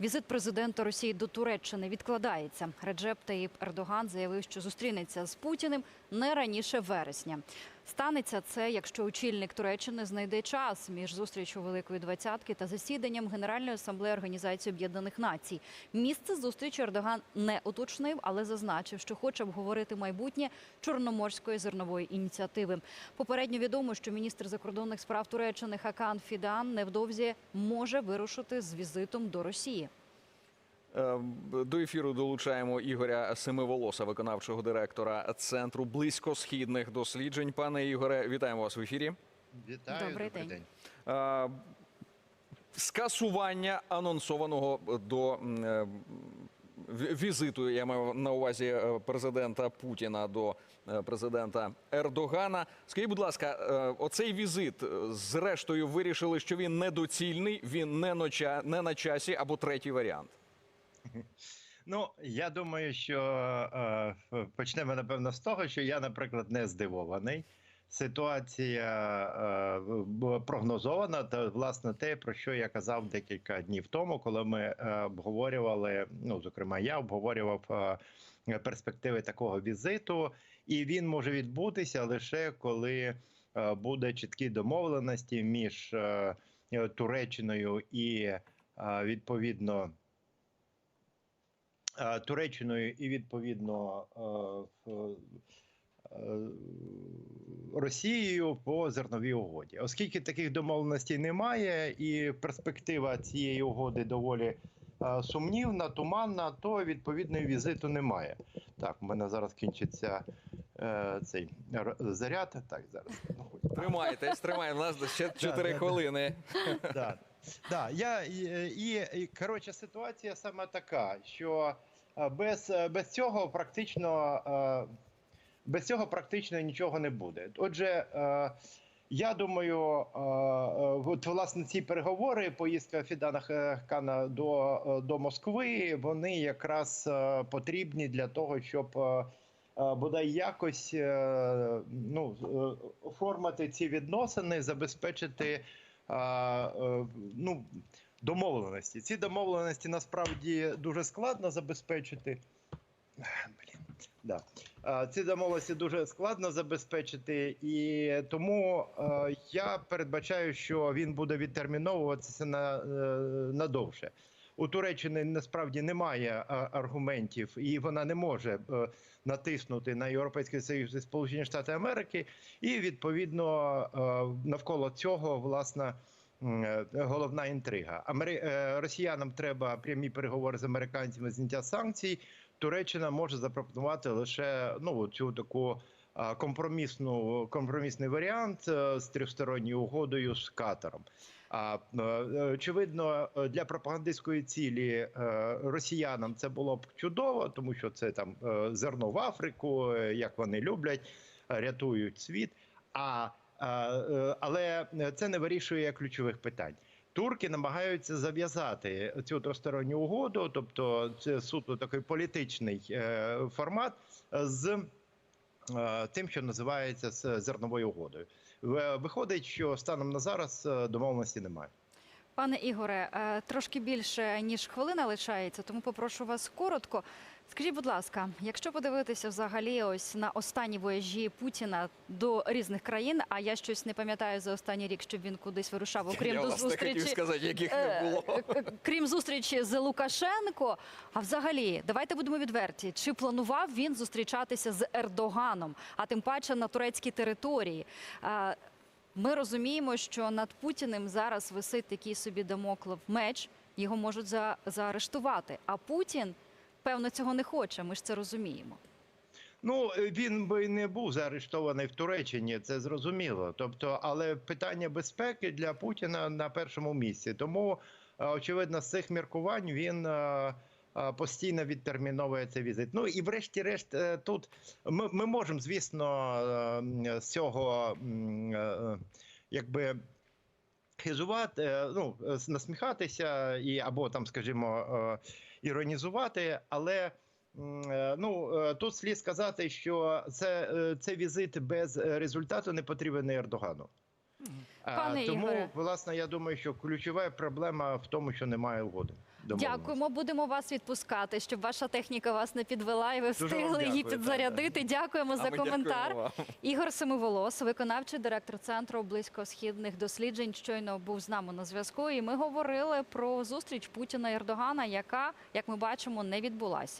Візит президента Росії до Туреччини відкладається. Реджеп Таїп Ердоган заявив, що зустрінеться з Путіним не раніше вересня. Станеться це, якщо очільник Туреччини знайде час між зустрічю Великої двадцятки та засіданням Генеральної асамблеї Організації Об'єднаних Націй. Місце зустрічі Ердоган не уточнив, але зазначив, що хоче обговорити майбутнє чорноморської зернової ініціативи. Попередньо відомо, що міністр закордонних справ Туреччини Хакан Фідан невдовзі може вирушити з візитом до Росії. Е, До ефіру долучаємо Ігоря Семиволоса, виконавчого директора Центру близькосхідних досліджень. Пане Ігоре, вітаємо вас в ефірі. Вітаю, Добрий добрий, день. день. Е, Скасування анонсованого до е, візиту, я маю на увазі президента Путіна до президента Ердогана. Скажіть, будь ласка, оцей візит, зрештою, вирішили, що він недоцільний, він не на часі або третій варіант. Ну я думаю, що е, почнемо напевно з того, що я, наприклад, не здивований. Ситуація е, прогнозована, та власне те, про що я казав декілька днів тому, коли ми е, обговорювали. Ну, зокрема, я обговорював е, перспективи такого візиту, і він може відбутися лише коли е, буде чіткі домовленості між е, Туреччиною і е, відповідно. Е, Туреччиною і відповідно е, е, Росією по зерновій угоді, оскільки таких домовленостей немає, і перспектива цієї угоди доволі сумнівна, туманна, то відповідної візиту немає. Так, у мене зараз кінчиться е, цей заряд. Так, зараз Тримайтесь, тримаємо. У нас ще 4 да, да. хвилини. да. Да, я і, і, коротше, ситуація саме така, що е, без, е, без цього практично е, без цього практично нічого не буде. Отже, я думаю, от власне ці переговори, поїздка Фідана Хана до, до Москви, вони якраз потрібні для того, щоб. Бодай якось ну, оформити ці відносини, забезпечити ну, домовленості. Ці домовленості насправді дуже складно забезпечити. Блін, да. Е, Ці домовленості дуже складно забезпечити, і тому е, я передбачаю, що він буде відтерміновуватися на, е, надовше. У Туреччини насправді немає аргументів, і вона не може е, натиснути на Європейський Союз і Сполучені Штати Америки. І відповідно е, навколо цього власне м, е, головна інтрига. Росіянам треба прямі переговори з американцями зняття санкцій. Туреччина може запропонувати лише ну цю таку компромісну компромісний варіант е, з трьохсторонньою угодою з Катаром. А е, очевидно, е, для пропагандистської цілі росіянам це було б чудово, тому що це там зерно в Африку, як вони люблять, рятують світ. А але це не вирішує ключових питань. Турки намагаються зав'язати цю двосторонню угоду, тобто це суто такий політичний формат з тим, що називається зерновою угодою. Виходить, що станом на зараз е, домовленості немає. Пане Ігоре, е, трошки більше ніж хвилина лишається, тому попрошу вас коротко. Скажіть, будь ласка, якщо подивитися взагалі ось на останні вояжі Путіна до різних країн, а я щось не пам'ятаю за останній рік, щоб він кудись вирушав, окрім Я до вас не хотів сказати, яких не Е, було. крім зустрічі з Лукашенко. А взагалі, давайте будемо відверті. Чи планував він зустрічатися з Ердоганом, а тим паче на турецькій території? Е, Ми розуміємо, що над Путіним зараз висить такий собі дамоклов меч, його можуть за, заарештувати. А Путін, певно, цього не хоче. Ми ж це розуміємо. Ну він би не був заарештований в Туреччині, це зрозуміло. Тобто, але питання безпеки для Путіна на першому місці. Тому е, очевидно, з цих міркувань він. е, е, Постійно відтерміновує цей візит. Ну і врешті-решт, е, тут ми, ми можемо, звісно, е, з цього е, якби хизувати, е, ну е, насміхатися і або там, скажімо, е, іронізувати, але. Е, Ну е, тут слід сказати, що це, цей це візит без е, результату не потрібен Ердогану. А, Пане Тому, Ігоре. власне, я думаю, що ключова проблема в тому, що немає угоди. Дякуємо, будемо вас відпускати, щоб ваша техніка вас не підвела і ви встигли її підзарядити. Дякуємо А за ми коментар. дякуємо вам. Ігор Семиволос, виконавчий директор центру близькосхідних досліджень, щойно був з нами на зв'язку. І ми говорили про зустріч Путіна і Ердогана, яка, як ми бачимо, не відбулася.